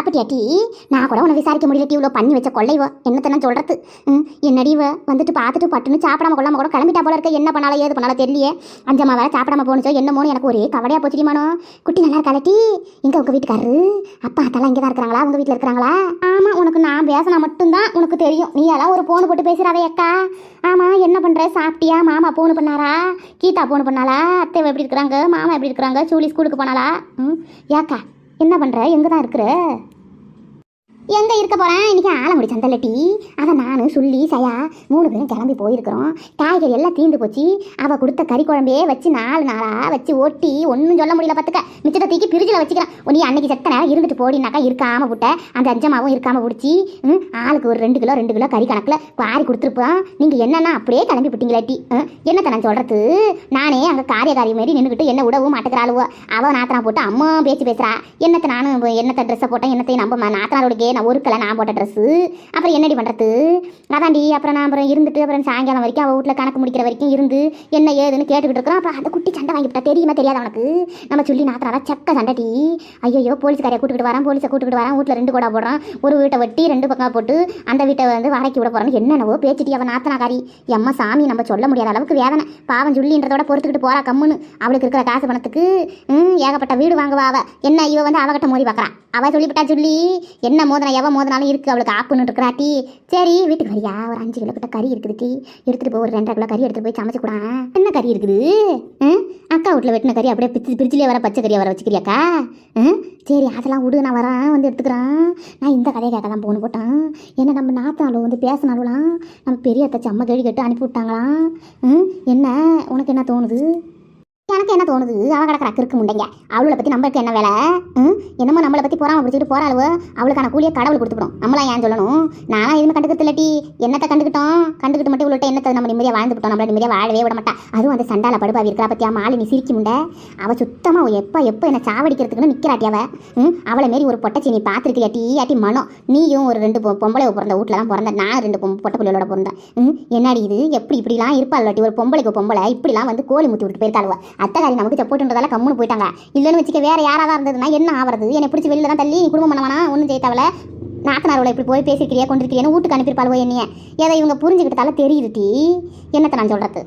சாப்பிட்டியாட்டி நான் கூட உன்னை விசாரிக்க முடியல இவ்வளோ பண்ணி வச்ச கொள்ளைவ. என்னத்த நான் சொல்றது? ம், என்னடி இவ? வந்துட்டு பார்த்துட்டு பட்டுன்னு சாப்பிடாம கொள்ளாம கூட கிளம்பிட்டா போல இருக்க என்ன பண்ணாலும் ஏது பண்ணாலும் தெரியலையே. அஞ்சம்மா வேலை சாப்பிடாம போனுச்சோ என்னமோன்னு எனக்கு ஒரே கவலையா போச்சுடிமானோ குட்டி நல்லா இருக்கா டீ? இங்கே உங்கள் வீட்டுக்காரரு? அப்பா அத்தெல்லாம் இங்கே தான் இருக்கிறாங்களா? உங்கள் வீட்டில் இருக்கிறாங்களா? ஆமா உனக்கு நான் பேசினா மட்டும்தான் உனக்கு தெரியும். நீ எல்லாம் ஒரு ஃபோனு போட்டு பேசுகிறாவே அக்கா. ஆமா என்ன பண்ணுற சாப்பிட்டியா? மாமா ஃபோனு பண்ணாரா? கீதா போன் பண்ணாளா? அத்தை எப்படி இருக்கிறாங்க? மாமா எப்படி இருக்கிறாங்க? சூலி ஸ்கூலுக்கு போனாளா? ம் ஏக்கா என்ன பண்ணுற எங்கே தான் இருக்கிற? எங்கே இருக்க போறேன்? இன்னைக்கு ஆலங்குடி சந்தையில டீ. அதை நான் சொல்லி சயா மூணு பேரும் கிளம்பி போயிருக்கிறோம். காய்கறி எல்லாம் தீந்து போச்சு. அவ கொடுத்த கறி குழம்பே வச்சு நாலு நாளா வச்சு ஒட்டி ஒன்றும் சொல்ல முடியல பார்த்துக்க மிச்சத்தை தூக்கி பிரிட்ஜில் வச்சுக்கிறேன். நீ அன்னைக்கு செத்த நேரம் இருந்துட்டு போடினாக்கா இருக்காம விட்ட. அந்த அஞ்சமாவும் இருக்காம பிடிச்சி ம், ஆளுக்கு ஒரு ரெண்டு கிலோ ரெண்டு கிலோ கறி கணக்கில் வாரி கொடுத்துருப்போம் நீங்க என்னன்னா அப்படியே கிளம்பி விட்டீங்களா டீ. என்னத்தை என்னத்த நான் சொல்றது? நானே அங்கே காரியக்காரி மாரி நின்றுக்கிட்டு என்ன விடவும் மாட்டேங்கிறாளுவோ அவ நாத்தனா போட்டு அம்மா பேச்சு பேசுறா. என்னத்த நானும் என்னத்தை என்னத்த ட்ரெஸ்ஸை போட்டேன் என்னத்தை நம்ம நாத்தனாரோடக்கே நான் ஒருக்கலை நான் போட்ட ட்ரெஸ்ஸு அப்புறம் என்னடி பண்ணுறது அதாண்டி அப்புறம் நான் அப்புறம் இருந்துட்டு அப்புறம் சாயங்காலம் வரைக்கும் அவள் வீட்டில் கணக்கு முடிக்கிற வரைக்கும் இருந்து என்ன ஏதுன்னு கேட்டுக்கிட்டு இருக்கிறோம். அப்புறம் அந்த குட்டி சண்டை வாங்கிவிட்டா தெரியுமா தெரியாது அவனுக்கு நம்ம சொல்லி நாத்தனாரா சக்க சண்டைடி. ஐயோ போலீஸ்காரையை கூட்டுக்கிட்டு வரேன் போலீஸை கூட்டுக்கிட்டு வரேன் வீட்டில் ரெண்டு கூட போடுறான். ஒரு வீட்டை வெட்டி ரெண்டு பக்கம் போட்டு அந்த வீட்டை வந்து வாடகைக்கு விட போகிறான்னு என்னென்னவோ பேச்சிட்டி அவன் நாத்தனாக்காரி எம்மா சாமி நம்ம சொல்ல முடியாத அளவுக்கு வேதனை. பாவம் சொல்லின்றதோட பொறுத்துக்கிட்டு போறா கம்முன்னு. அவளுக்கு இருக்கிற காசு பணத்துக்கு ஏகப்பட்ட வீடு வாங்குவா அவ. என்ன இவ வந்து அவகிட்ட மோதி பார்க்கறான் அவ சொல்லிவிட்டா சொல்லி என்ன மோதினா எவன் மோதினாலும் இருக்குது அவளுக்கு ஆப்புன்னு இருக்கிறாட்டி சரி வீட்டுக்கு வரியா? ஒரு அஞ்சு கிலோ கிட்ட கறி இருக்குது டீ. எடுத்துகிட்டு போய் ஒரு ரெண்டரை கிலோ கறி எடுத்துகிட்டு போய் சமைச்சு கூட. என்ன கறி இருக்குது? அக்கா வீட்டில் வெட்டின கறி அப்படியே பிச்சு பிரிச்சிலே வர பச்சை கறியை வர வச்சுக்கிறியாக்கா? சரி அதெல்லாம் விடு நான் வரேன் வந்து எடுத்துக்கிறேன். நான் இந்த கதையை கேட்க தான் போகணும் போட்டேன். என்ன நம்ம நாத்தாலும் வந்து பேசினாலும் நம்ம பெரிய அத்தாச்சி அம்மா கேள்வி கேட்டு அனுப்பி விட்டாங்களாம். என்ன? உனக்கு என்ன தோணுது? எனக்கு என்ன தோணுது? அவ கிடக்கிற கிறுக்கு முண்டைங்க. அவளை பற்றி நம்மளுக்கு என்ன வேலை? ம்? என்னமோ நம்மளை பற்றி போறாம பிடிச்சிட்டு போறாளுவோ? அவளுக்கான கூலியை கடவுள் கொடுத்துப்படும் நம்மளா ஏன் சொல்லணும்? நானும் எதுவுமே கண்டுக்கிறது இல்லாட்டி என்னத்தை கண்டுக்கிட்டோம்? கண்டுக்கிட்டு மட்டும் இவ்வளோ என்னத்தை நம்ம நிம்மதியாக வாழ்ந்துட்டோம் நம்மளை நிம்மதியாக வாழவே விட மாட்டா. அதுவும் அந்த சண்டால படுபாவி இருக்கிறா பற்றியா மாலி நீ சிரிக்க முண்டை. அவள் சுத்தமாக எப்போ எப்போ என்ன சாவடிக்கிறதுக்குன்னு நிற்கிறாட்டி அவள் ம்? அவளை மாரி ஒரு பொட்டச்சி நீ பார்த்துருக்கியாட்டி ஆட்டி மனம் நீயும் ஒரு ரெண்டு பொம்பளை பிறந்த வீட்டில் தான் பிறந்த. நான் ரெண்டு பொம் பொட்டை பிள்ளையோட பிறந்தேன். ம்? என்னடி இது? எப்படி இப்படிலாம் இருப்பாள் இல்லாட்டி ஒரு பொம்பளைக்கு பொம்பளை. இப்படிலாம் வந்து கோழி முத்தி விட்டு போயிருக்காளுவ. அத்தகாரி நமக்கு சப்போர்ட்ன்றதால கம்முன்னு போயிட்டாங்க. இல்லைன்னு வச்சுக்க வேற யாராவது இருந்ததுன்னா என்ன ஆவறது? என்னை பிடிச்சி வெளியில தான் தள்ளி குடும்பம் பண்ண ஒன்றும் செய்ய தேவையில்ல. நாத்தனாரோட இப்படி போய் பேசிக்கிறியா கொண்டிருக்கிறியான்னு வீட்டுக்கு அனுப்பியிருப்பாளோ என்னைய. ஏதோ இவங்க புரிஞ்சுக்கிட்டால தெரியுது டீ. என்னத்தை நான் சொல்கிறது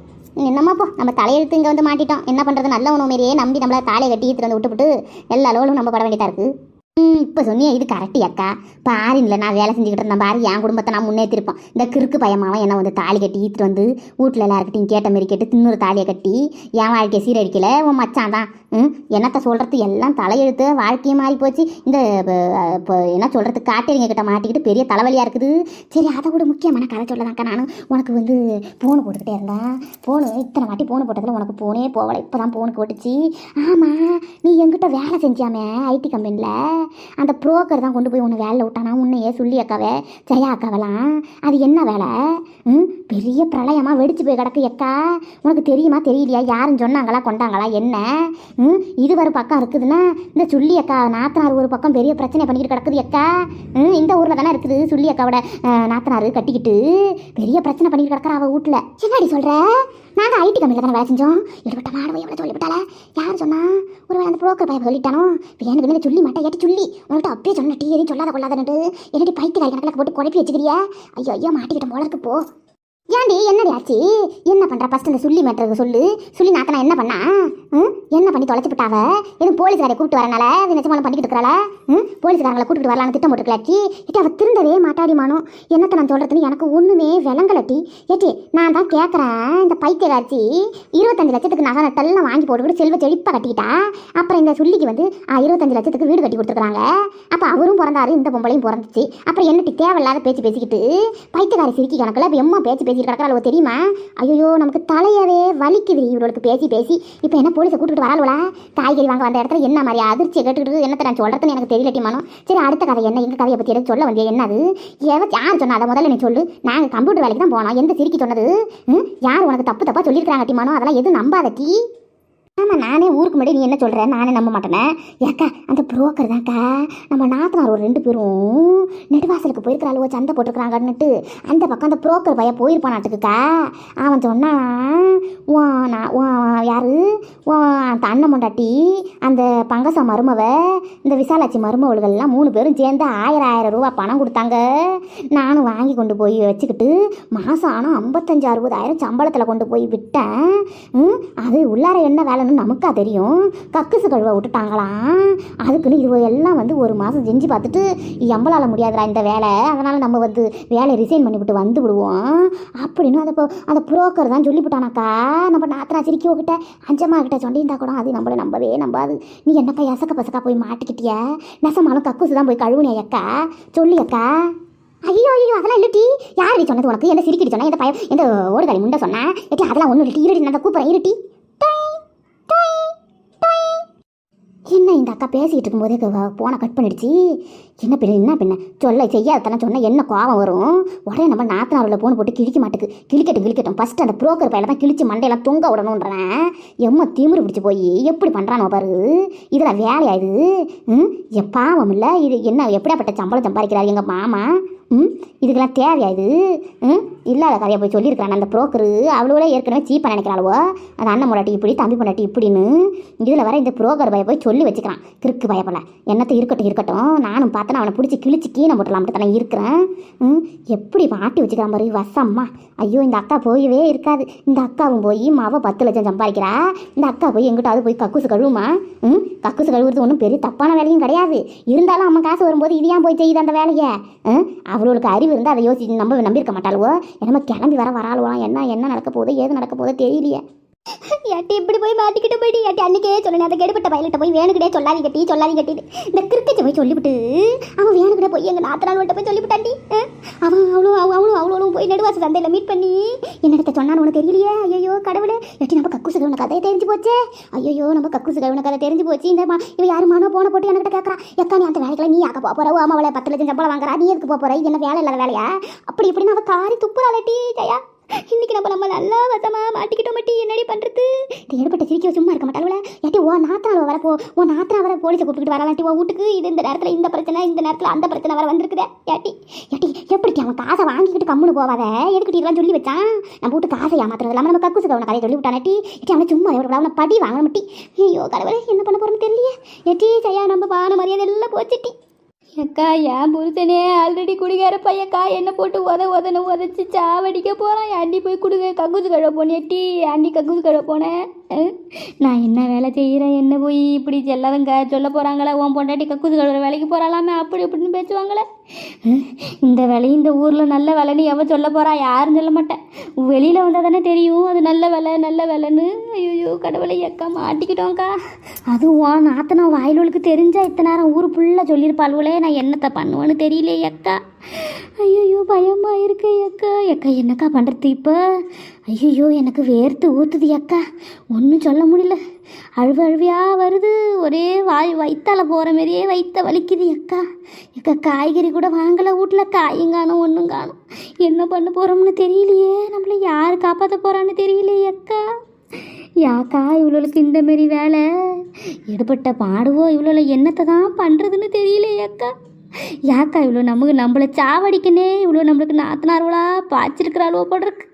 என்னம்மா போ நம்ம தலையெழுத்து இங்கே வந்து மாட்டிட்டோம். என்ன பண்ணுறது நல்ல உணவு மாரியே நம்பி நம்மளை தாலையை கட்டி ஈத்துட்டு வந்து விட்டுவிட்டு எல்லா லோலும் நம்ம பட வேண்டியதாக இருக்குது ம் இப்போ சொன்னியே இது கரெக்டி அக்கா. பாருங்கள நான் வேலை செஞ்சுக்கிட்டு இருந்தேன் பாரு என் குடும்பத்தை நான் முன்னேற்றிருப்போம் இந்த கிறுக்கு பயமாவன் என்னை வந்து தாலி கட்டி ஈத்துட்டு வந்து வீட்டில் எல்லாருக்கிட்டையும் கேட்ட மாரி கேட்டு தின்னொரு தாலியை கட்டி என் வாழ்க்கையை சீரழிக்கல. உன் மச்சான் தான். ம்? என்னத்த சொல்கிறது எல்லாம் தலையெழுத்து. வாழ்க்கையும் மாறி போச்சு. இந்த இப்போ என்ன சொல்கிறது காட்டேரிங்க கிட்ட மாட்டிக்கிட்டு பெரிய தலைவலியாக இருக்குது. சரி அதை விட முக்கியமான கதை சொல்லதாக்கா நானும் உனக்கு வந்து ஃபோனு போட்டுக்கிட்டே இருந்தேன் ஃபோனு இத்தனை வாட்டி ஃபோனு போட்டதில் உனக்கு ஃபோனே போகலை. இப்போ தான் ஃபோனுக்கு போட்டுச்சு ஆமாம் நீ எங்கிட்ட வேலை செஞ்சியாமே ஐடி கம்பெனியில் அந்த புரோக்கர் தான் கொண்டு போய் உன்னை வேலை விட்டானா? உன்னையே சொல்லி அக்காவே ஜெயா அக்காவெல்லாம். அது என்ன வேலை? ம்? பெரிய பிரளயமாக வெடிச்சு போய் கிடக்கு எக்கா. உனக்கு தெரியுமா தெரியலையா? யாருன்னு சொன்னாங்களா கொண்டாங்களா என்ன? ம்? இது ஒரு பக்கம் இருக்குதுன்னா இந்த சுள்ளி அக்கா நாத்தனார் ஒரு பக்கம் பெரிய பிரச்சனை பண்ணிக்கிட்டு கிடக்குது எக்கா. ம்? இந்த ஊரில் தானே இருக்குது சுள்ளி அக்காவோட நாத்தனார் கட்டிக்கிட்டு. பெரிய பிரச்சனை பண்ணிக்கிட்டு கிடக்குறா அவள் வீட்டில் என்னடி சொல்கிற நாங்கள் ஐடி கம்பெனியில் தானே வேலை செஞ்சோம். எடுபட்ட மாடவை எவ்வளோ சொல்லிவிட்டால யார் சொன்னா? ஒருவேளை அந்த புரோக்கர் பையன் சொல்லிட்டானோ? வேணும் வேணும் சொல்லி மாட்டேன் ஏட்டி சொல்லி. உங்கள்கிட்ட அப்படியே சொன்ன டீ எதையும் சொல்லாத கொள்ளாதன்ட்டு என்னடி பைத்தியக்காரி கணக்கில் போட்டு குழப்பி வச்சுக்கிறியா? ஐயோ ஐயோ மாட்டிக்கிட்ட போல இருக்கு போ. ஏன்டி என்னடி ஆச்சு? என்ன பண்ணுற ஃபர்ஸ்ட் இந்த சுள்ளி மேட்டருக்கு சொல்லு. சுள்ளி நாத்தனா என்ன பண்ணா? ம்? என்ன பண்ணி தொலைச்சி விட்டாவ? எதுவும் போலீஸ்காரை கூப்பிட்டு வரனால? அது நிஜமாலும் பண்ணிக்கிட்டு இருக்கிறாள? ம்? போலீஸ்காரங்களை கூட்டிட்டு வரலான்னு திட்டம் போட்டுக்கலாச்சி ஏட்டி அவள் திருந்தவே மாட்டாடி மானோம் என்னத்தை நான் சொல்றதுன்னு எனக்கு ஒண்ணுமே விளங்கலட்டி. ஏட்டி நான் தான் கேட்குறேன் இந்த பைத்தியகாட்சி இருபத்தஞ்சு லட்சத்துக்கு நகை நட்டெல்லாம் வாங்கி போட்டுக்கிட்டு செல்வ செழிப்பாக கட்டிக்கிட்டா? அப்புறம் இந்த சுள்ளிக்கு வந்து இருபத்தஞ்சு லட்சத்துக்கு வீடு கட்டி கொடுத்துருக்காங்க அப்போ அவரும் பிறந்தாரு இந்த பொம்பளையும் பிறந்துச்சு. அப்புறம் என்னட்டி தேவையில்லாத பேச்சு பேசிக்கிட்டு பைத்தியக்காரி சிரிக்கி கணக்கில் இப்போ எம்மா பேச்சு பேசிட்டு கிடக்கிறாளோ தெரியுமா? ஐயோ நமக்கு தலையவே வலிக்குது இவளுக்கு பேசி பேசி. இப்போ என்ன போலீஸை கூட்டிட்டு வராளுவலா காய்கறி வாங்க வந்த இடத்துல என்ன மாதிரி அதிர்ச்சியை கேட்டுக்கிட்டு என்னத்தை நான் சொல்கிறதுன்னு எனக்கு தெரியலட்டி மனம் சரி அடுத்த கதை என்ன? எங்கள் கதையை பற்றி எதுவும் சொல்ல வந்தியா? என்னது? எவ யார் சொன்னா? அதை முதல்ல நீ சொல்லு. நாங்கள் கம்ப்யூட்டர் வேலைக்கு தான் போனோம். எந்த சிரிக்கி சொன்னது? யார் உனக்கு தப்பு தப்பாக சொல்லியிருக்காங்க டிமானோ அதெல்லாம் எதுவும் நம்பாதட்டி ஆமாம் நானே ஊருக்கு முன்னாடி நீ என்ன சொல்கிற நானே நம்ப மாட்டேனே. ஏக்கா அந்த புரோக்கர் தான்க்கா நம்ம நாத்தனார் ஒரு ரெண்டு பேரும் நெடுவாசலுக்கு போயிருக்கிறாளுவோ சந்தை போட்டிருக்கிறாங்கன்னுட்டு அந்த பக்கம் அந்த புரோக்கர் பையன் போயிருப்பானாட்டுக்குக்கா அவன் சொன்னான் உன் நான் உன் யாரு? அந்த அண்ணன் பொண்டாட்டி அந்த பங்கசா மருமவ இந்த விசாலாட்சி மருமவள்கள்லாம் மூணு பேரும் சேர்ந்து ஆயிரம் ஆயிரம் ரூபா பணம் கொடுத்தாங்க. நானும் வாங்கி கொண்டு போய் வச்சுக்கிட்டு மாதம் ஆனால் ஐம்பத்தஞ்சு அறுபதாயிரம் சம்பளத்தில் கொண்டு போய் விட்டேன். அது உள்ளார என்ன வேலைன்னு நமக்கு தெரியும். கக்குசு கழுவ விட்டுட்டாங்களாம் அதுக்குன்னு இது எல்லாம் வந்து ஒரு மாதம் செஞ்சு பார்த்துட்டு எம்பளால் முடியாதுடா இந்த வேலை. அதனால் நம்ம வந்து வேலையை ரிசைன் பண்ணிவிட்டு வந்து விடுவோம். அப்படின்னு அதை அந்த புரோக்கர் தான் சொல்லிவிட்டானாக்கா நம்ம நாத்தனா சிரிக்கி கிட்ட அஞ்சம்மா கிட்ட சொல்லியிருந்தா கூட அது நம்மளை நம்பவே நம்பாது. நீ என்னக்கா எசக்க பசக்கா போய் மாட்டிக்கிட்டிய? நெசமாலும் கக்கூசு தான் போய் கழுவுனே அக்கா. சொல்லி அக்கா. ஐயோ ஐயோ அதெல்லாம் இல்லட்டி யார் நீ சொன்னது உனக்கு? என்ன சிரிக்கிட்டு சொன்னேன் எந்த பயம் எந்த ஓடுகாலி முண்டை சொன்னா? எட்டி அதெல்லாம் ஒன்றும் இல்லட்டி இருட்டி நான் கூப்பிட்றேன். இருட்டி என்ன இந்த அக்கா பேசிக்கிட்டு இருக்கும்போதே போனை கட் பண்ணிடுச்சு? என்ன பின்ன என்ன பின்ன? சொல்ல செய்யாதத்தெல்லாம் சொன்னால் என்ன கோவம் வரும்? உடனே நம்ம நாத்தனாரில் போன் போட்டு கிழிக்க மாட்டுக்கு. கிழிக்கட்டும் கிழிக்கட்டும். ஃபஸ்ட்டு அந்த புரோக்கர் பையில தான் கிழிச்சு மண்டையெல்லாம் தொங்க விடணுன்றேன் எம்ம திமிரு பிடிச்சி போய். எப்படி பண்ணுறானோ பாரு. இதில் வேலையா ம்? என் பாவம் இல்லை. இது என்ன எப்படியாப்பட்ட சம்பளம் சம்பாதிக்கிறாரு எங்கள் மாமா? ம்? இதுக்கெல்லாம் தேவையா ம்? இல்லாத கதையை போய் சொல்லியிருக்கான் அந்த புரோக்கரு அவளோட ஏற்கனவே சீப்பாக நினைக்கிறாளுவோ? அந்த அண்ணன் முடாட்டி இப்படி தம்பி பொண்டாட்டி இப்படின்னு. இதில் வர இந்த புரோக்கர் பய போய் சொல்லி வச்சுக்கிறான். கிறுக்கு பயப்பல என்னத்தை இருக்கட்டும் இருக்கட்டும். நானும் பார்த்தேன்னா அவனை பிடிச்சி கிழிச்சு கீழே போட்டலாம்ட்டு தானே இருக்கிறேன். ம் எப்படி மாட்டி வச்சுக்கிறான் பாரு வசம்மா. ஐயோ இந்த அக்கா போயவே இருக்காது. இந்த அக்காவும் போய் மாவ பத்து லட்சம் சம்பாதிக்கிறா. இந்த அக்கா போய் எங்கிட்டாவது போய் கக்கூசு கழுவுமா? ம் கக்கூசு கழுவுறது ஒன்றும் பெரிய தப்பான வேலையும் கிடையாது. இருந்தாலும் அம்மா காசு வரும்போது இது ஏன் போய் செய்யுது அந்த வேலையை? அவளுக்கு அறிவு இருந்தால் அதை யோசிச்சு நம்ம நம்பியிருக்க மாட்டாளுவோ? என்னமோ கிளம்பி வர வராளுவான் என்ன என்ன நடக்க போகுது? ஏது நடக்க போகுது? தெரியலையே. ஏட்டி இப்படி போய் மாட்டிக்கிட்டு போயிட்டு ஏட்டி. அன்னைக்கே சொல்லணும் அதை கெடுபட்ட பயிலிட்ட போய் வேணுக்கிட்டே சொல்லாதீங்க டீ சொல்லாதீங்க டீ இந்த கிரிக்கெட் போய் சொல்லிவிட்டு அவன் வேணுக்கிட்டே போய் எங்கள் நாத்தனால்கிட்ட போய் சொல்லிவிட்டாண்டி அவன் அவளும் அவனும் அவளும் அவளும் போய் நெடுவாச சந்தையில் மீட் பண்ணி என்னிடத்த சொன்னான்னு உனக்கு தெரியலையே? ஐயோ கடவுளே. ஏட்டி நம்ம கக்கூசு கழுவுன கதையை தெரிஞ்சு போச்சே? ஐயோ நம்ம கக்கூசு கழுவுன கதை தெரிஞ்சு போச்சு. இந்த மா யாரும் யாரு மானோ போன போட்டு என்கிட்ட கேட்கறா எக்கா நீ அந்த வேலைக்கெல்லாம் நீ ஆக்க போக போற? அம்மா அவளை பத்து லட்சம் சம்பளம் வாங்குறா. நீ எதுக்கு போக இது என்ன வேலை இல்லாத வேலையா? அப்படி இப்படின்னு அவ காரி துப்புறாளட்டி ஜயா. இன்னைக்கு நம்ம நம்ம நல்லா வசமா மாட்டிக்கிட்டோம் மட்டி என்னடி பண்றது? இது எடுப்பட்ட சிரிக்க சும்மா இருக்க மாட்டாளுல ஏட்டி ஓ நாத்தனால வரப்போ ஓ நாத்தனா வர போலீஸை கூப்பிட்டு வரலாட்டி ஓ வீட்டுக்கு? இது இந்த நேரத்தில் இந்த பிரச்சனை இந்த நேரத்தில் அந்த பிரச்சனை வர வந்திருக்குதே. ஏட்டி ஏட்டி எப்படி அவன் காசை வாங்கிக்கிட்டு கம்முன்னு போவாத? எதுக்கிட்டு இதெல்லாம் சொல்லி வச்சான்? நம்ம வீட்டு காசை ஏமாத்துறது இல்லாமல் நம்ம கக்கூசுக்கு அவனை கதையை சொல்லி விட்டானட்டி ஏட்டி அவனை சும்மா எவ்வளோ அவனை படி வாங்கணும் மட்டி ஐயோ கடவுளே என்ன பண்ண போறோம்னு தெரியலையே. ஏட்டி சையா நம்ம பான மரியாதை எல்லாம் போச்சுட்டி அக்கா என் புருஷனே ஆல்ரெடி குடிகார பையக்கா என்ன போட்டு உத உதன உதச்சி சாவடிக்க போகிறான் ஆண்டி போய் குடுக்க கக்கூசு கழுவ போனேன் டீ? ஆண்டி கக்கூசு கழுவ போனேன் நான் என்ன வேலை செய்கிறேன் என்ன போய் இப்படி செல்லாதங்க? சொல்ல போகிறாங்களே உன் பொண்டாட்டி கக்குது கழுவுற வேலைக்கு போகிறாளாமே அப்படி இப்படின்னு பேசுவாங்களே. இந்த வேலை இந்த ஊரில் நல்ல வேலைன்னு எவன் சொல்ல போகிறா யாரும் சொல்ல மாட்டேன் வெளியில் வந்தால் தானே தெரியும் அது நல்ல வேலை நல்ல வேலைன்னு. ஐயோ கடவுளை எக்கா மாட்டிக்கிட்டோங்க்கா அதுவும் நாத்தனா வாயிலுக்கு தெரிஞ்சால் இத்தனை நேரம் ஊர் ஃபுல்லாக சொல்லியிருப்பாளுவளே நான் என்னத்தை பண்ணுவேன்னு தெரியல அக்கா. ஐயோ பயமா இருக்கு அக்கா. அக்கா என்னக்கா பண்ணுறது இப்போ? ஐயோ எனக்கு வேர்த்து ஊற்றுது அக்கா. ஒன்றும் சொல்ல முடியல. அழுவு அழுவியாக வருது. ஒரே வாய் வயிற்றால் போகிற மாதிரியே வயிற்ற வலிக்குது அக்கா. அக்கா காய்கறி கூட வாங்கலை. வீட்டில் காயும் காணும் ஒன்றும் காணும். என்ன பண்ண போகிறோம்னு தெரியலையே. நம்மளை யார் காப்பாற்ற போகிறான்னு தெரியலையே அக்கா. யாக்கா இவ்வளோளுக்கு இந்த மாரி வேலை? எடுபட்ட பாடுவோ இவ்வளோ என்னத்தை தான் பண்ணுறதுன்னு தெரியலையே அக்கா. யாக்கா இவ்வளோ நமக்கு நம்மளை சாவடிக்கனே இவ்வளோ நம்மளுக்கு நாத்தனார்வளா பாய்ச்சிருக்கிறாளோ போடுறக்கு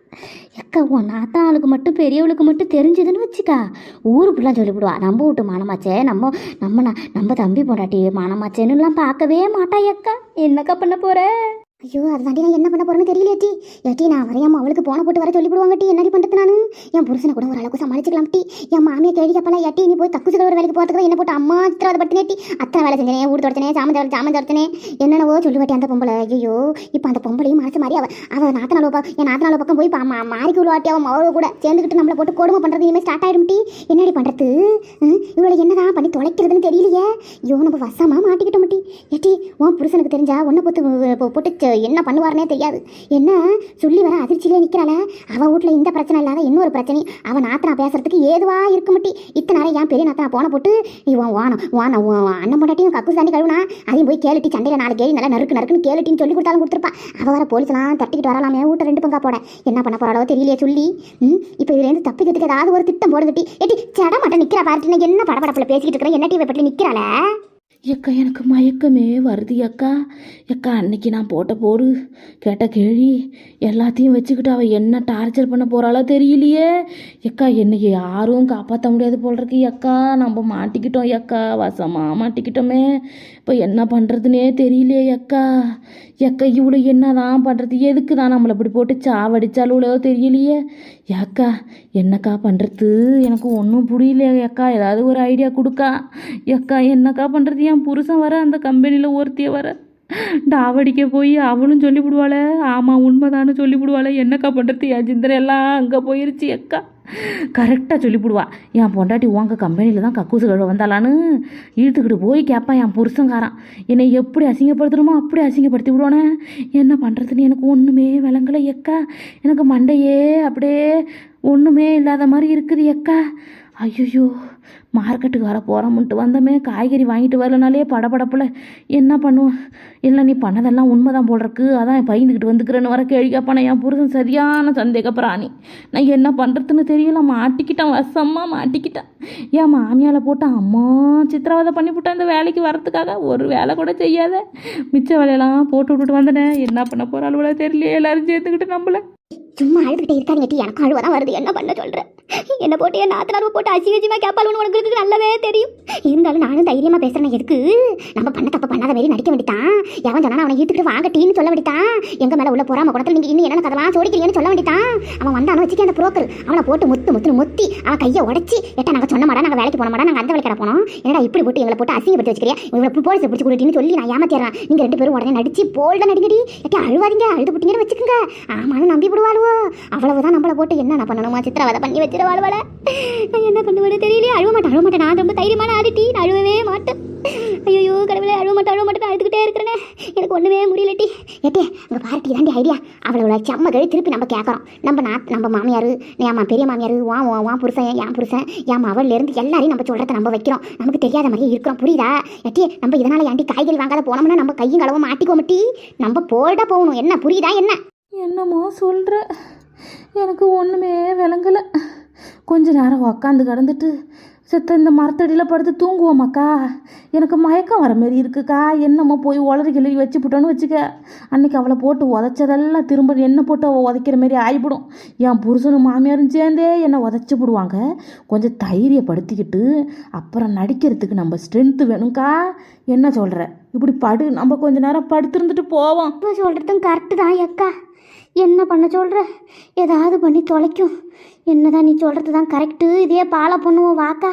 எக்கா உன் நாத்தாளுக்கு மட்டும் பெரியவளுக்கு மட்டும் தெரிஞ்சதுன்னு வச்சுக்கா. ஊரு ஃபுல்லாக சொல்லிவிடுவா. நம்ம வீட்டு மானமாச்சே நம்ம நம்ம நம்ம தம்பி பொண்டாட்டி மானமாச்சேன்னுலாம் பார்க்கவே மாட்டா எக்கா என்னக்கா பண்ண போகிற ஐயோ அதுதாண்டி நான் என்ன பண்ண போறேன்னு தெரியல டி. ஏட்டி நான் வரையாம அவளுக்கு போன போட்டு வர சொல்லி விடுவாங்க டி. என்னடி பண்றது நானு? என் புருஷனை கூட ஓரளவுக்கு சமாளிச்சுக்கலாம் டி. என் மாமியை கேள்வி கேப்பல ஏட்டி நீ போய் கக்குசு ஒரு வேலைக்கு போறதுக்கு என்ன போட்டு அம்மா சித்திரவதை பட்டுனே டி? அத்தனை வேலை செஞ்சேன் ஊர் தொடத்தினே சாமி தொடச்சு சாமன் தொடச்சனே என்னென்னவோ சொல்லுவாட்டி அந்த பொம்பளை. ஐயோ இப்போ அந்த பொம்பளையும் மனசு மாதிரி அவள் அவ நாள் பக்கம் என் நாத்தனால பக்கம் போய் அம்மா மாறிக்கு விழுவாட்டி அவன் அவளோ கூட சேர்ந்துக்கிட்டு நம்மளை போட்டு கொடுமை பண்றது இனிமேல் ஸ்டார்ட் ஆயிடும் டி. என்னடி பண்றது? இவளை என்னதான் பண்ணி தொலைக்கிறதுன்னு தெரியலையே? ஐயோ நம்ம வசமா மாட்டிக்கிட்டோம் டி. ஏட்டி உன் புருஷனுக்கு தெரிஞ்சா உன்னை போட்டு போட்டு என்ன பண்ணுவார்னே தெரியாது. என்ன? சொல்லி வர அதிர்ச்சியிலே நிற்கிறாள அவ வீட்டில் இந்த பிரச்சனை இல்லாத இன்னொரு பிரச்சனை. அவன் நாத்தனா பேசுறதுக்கு ஏதுவா இருக்க மாட்டி. இத்தனை நேரம் ஏன் பெரிய நாத்தனா போன போட்டு இவன் வானம் வானம் அண்ணன் பொண்டாட்டியும் கக்கு தாண்டி கழுவுனா? அதையும் போய் கேளுட்டி சண்டையில் நாலு கேள்வி நல்லா நறுக்கு நறுக்குன்னு கேளுட்டின்னு சொல்லி கொடுத்தாலும் கொடுத்துருப்பா. அவ வர போலீஸ்லாம் தட்டிக்கிட்டு வரலாமே வீட்டை ரெண்டு பங்கா போட. என்ன பண்ண போறாளோ தெரியலையே சொல்லி. ம்? இப்போ இதுலேருந்து தப்பிக்கிறதுக்கு ஏதாவது ஒரு திட்டம் போடுதுட்டி. எட்டி சட மாட்டேன் நிற்கிறா பார்த்துட்டு என்ன படப்படப்பில் பேசிக்கிட்டு இருக்கிறேன் என்ன டிவி பற்றி நிற்கிறாளே எக்கா எனக்கு மயக்கமே வருது அக்கா எக்கா அன்னைக்கு நான் போட்ட போடு கேட்ட கேள்வி எல்லாத்தையும் வச்சுக்கிட்டு அவள் என்ன டார்ச்சர் பண்ண போகிறாளோ தெரியலையே. எக்கா என்னைக்கு யாரும் காப்பாற்ற முடியாது போல் இருக்கு எக்கா. நம்ம மாட்டிக்கிட்டோம் எக்கா வசமாக மாட்டிக்கிட்டோமே. இப்போ என்ன பண்ணுறதுனே தெரியலையே எக்கா. எக்கா இவ்வளோ என்ன தான் பண்ணுறது எதுக்கு தான் நம்மளை இப்படி போட்டு சாவடிச்சாலோ தெரியலையே. ஏக்கா என்னக்கா பண்ணுறது எனக்கு ஒன்றும் புரியல ஏக்கா ஏதாவது ஒரு ஐடியா கொடுக்கா. ஏக்கா என்னக்கா பண்ணுறது என் புருஷன் வர அந்த கம்பெனியில் ஒருத்திய வர. டாவடிக்க போய் அவளும் சொல்லிவிடுவாளே. ஆமாம் உண்மைதான்னு சொல்லிவிடுவாளே. என்னக்கா பண்ணுறது என் சிந்தனை எல்லாம் அங்கே போயிருச்சு அக்கா. கரெக்டாக சொல்லிவிடுவா என் பொண்டாட்டி உங்க கம்பெனியில் தான் கக்கூசு கழுவ வந்தாலான்னு இழுத்துக்கிட்டு போய் கேட்பான் என் புருஷங்காரன் என்னை எப்படி அசிங்கப்படுத்தணுமோ அப்படி அசிங்கப்படுத்தி விடுவானே. என்ன பண்ணுறதுன்னு எனக்கு ஒன்றுமே விளங்கலை எக்கா எனக்கு மண்டையே அப்படியே ஒன்றுமே இல்லாத மாதிரி இருக்குது எக்கா ஐயோ மார்க்கெட்டுக்கு வர போகிறோம்ன்ட்டு வந்தோமே காய்கறி வாங்கிட்டு வரலனாலே படபடப்பில். என்ன பண்ணுவேன் இல்லை நீ பண்ணதெல்லாம் உண்மைதான் போல் இருக்கு அதான் பயந்துக்கிட்டு வந்துக்கிறேன்னு வர கேள்வி கேட்பானே என் புருஷன் சரியான சந்தேக பிராணி. நான் என்ன பண்ணுறதுன்னு தெரியல மாட்டிக்கிட்டேன் வசமாக மாட்டிக்கிட்டேன். என் மாமியால் போட்டு அம்மா சித்திரவதை பண்ணிவிட்டேன் இந்த வேலைக்கு வரத்துக்காக ஒரு வேலை கூட செய்யாத. மிச்ச வேலையெல்லாம் போட்டு விட்டுட்டு வந்தனே என்ன பண்ண போகிறாள் தெரியல எல்லாரும் சேர்த்துக்கிட்டு நம்மள. சும்மா அழுதுகிட்டே இருக்காங்க எனக்கு வருது. என்ன பண்ண சொல்கிறேன் என்ன போட்டு என் நாத்தனார்வை போட்டு அசிங்கஜிமா கேப்பாளுன்னு உனக்கு நல்லாவே தெரியும். இருந்தாலும் நானும் தைரியமா பேசுகிறேன் எதுக்கு? நம்ம பண்ண தப்பு பண்ணாத மாரி நடிக்க வேண்டித்தான். எவன் சொன்னா அவனை ஈத்துக்கிட்டு வாங்க டீன்னு சொல்ல வேண்டித்தான். எங்க மேலே உள்ள போறாம குடத்தில் நீங்க இன்னும் என்ன கதெல்லாம் சோடிக்கிறீங்கன்னு சொல்ல வேண்டித்தான். அவன் வந்தானு வச்சுக்க அந்த புரோக்கர். அவனை போட்டு முத்து முத்து முத்தி அவன் கையை உடச்சி ஏட்டா நாங்கள் சொன்ன மாடா நாங்கள் வேலைக்கு போன மாடா நாங்கள் அந்த வேலைக்கு கடை போனோம். என்னடா இப்படி போட்டு எங்களை போட்டு அசிங்கப்படுத்தி வச்சுக்கிறியா? இவங்களை போலீஸ் பிடிச்சி கொடுட்டின்னு சொல்லி நான் ஏமாத்திடுறேன். நீங்க ரெண்டு பேரும் உடனே நடிச்சு போல்டா நடிங்கடி. எட்டி அழுவாதீங்க அழுது புட்டிங்கன்னு வச்சுக்கோங்க. ஆமான்னு நம்பி விடுவாளுவோ அவ்வளவுதான் நம்மளை போட்டு என்ன நான் பண்ணணுமா? சித்திரவதை பண்ணி வச்சு வச்சிருவாளுவல நான் என்ன பண்ணுவேன்னு தெரியலையே. அழுவ மாட்டேன் அழுவ மாட்டேன். நான் ரொம்ப தைரியமான ஆடிட்டி நான் அழுவவே மாட்டேன். ஐயோ கடவுளே அழுவ மாட்டேன் அழுவ மாட்டேன் அழுதுகிட்டே இருக்கிறேனே. எனக்கு ஒன்றுமே முடியலட்டி ஏட்டே அங்கே பார்ட்டி தாண்டி ஐடியா. அவளோட செம்ம கழி திருப்பி நம்ம கேட்குறோம் நம்ம நான் நம்ம மாமியார் ஏமா பெரிய மாமியார் வா வா வா புருஷன் என் புருஷன் ஏன் அவள்லேருந்து எல்லாரையும் நம்ம சொல்கிறத நம்ம வைக்கிறோம். நமக்கு தெரியாத மாதிரியே இருக்கிறோம். புரியுதா? ஏட்டி நம்ம இதனால் ஏன்டி காய்கறி வாங்காத போனோம்னா நம்ம கையும் களவும் மாட்டிக்கோமட்டி நம்ம போல்டா போகணும். என்ன புரியுதா? என்ன? என்னமோ சொல்கிற எனக்கு ஒன்றுமே விளங்கலை. கொஞ்ச நேரம் உக்காந்து கிடந்துட்டு செத்த இந்த மரத்தடியில் படுத்து தூங்குவோமாக்கா எனக்கு மயக்கம் வர மாரி இருக்குக்கா. என்னமோ போய் உளறி கிளறி வச்சு விட்டோன்னு வச்சுக்க. அன்னைக்கு அவளை போட்டு உதச்சதெல்லாம் திரும்ப என்ன போட்டு அவள் உதைக்கிற மாரி ஆகிவிடும் என் புருஷனும் மாமியாரும் சேர்ந்தே என்னை உதச்சி விடுவாங்க கொஞ்சம் தைரியப்படுத்திக்கிட்டு அப்புறம் நடிக்கிறதுக்கு நம்ம ஸ்ட்ரென்த்து வேணும்க்கா. என்ன சொல்கிற இப்படி படு. நம்ம கொஞ்ச நேரம் படுத்திருந்துட்டு போவோம். சொல்கிறதும் கரெக்டு தான் அக்கா என்ன பண்ண சொல்கிற ஏதாவது பண்ணி தொலைக்கும். என்னதான் நீ சொல்கிறது தான் கரெக்டு இதே பாலை பண்ணுவோம் வாக்கா.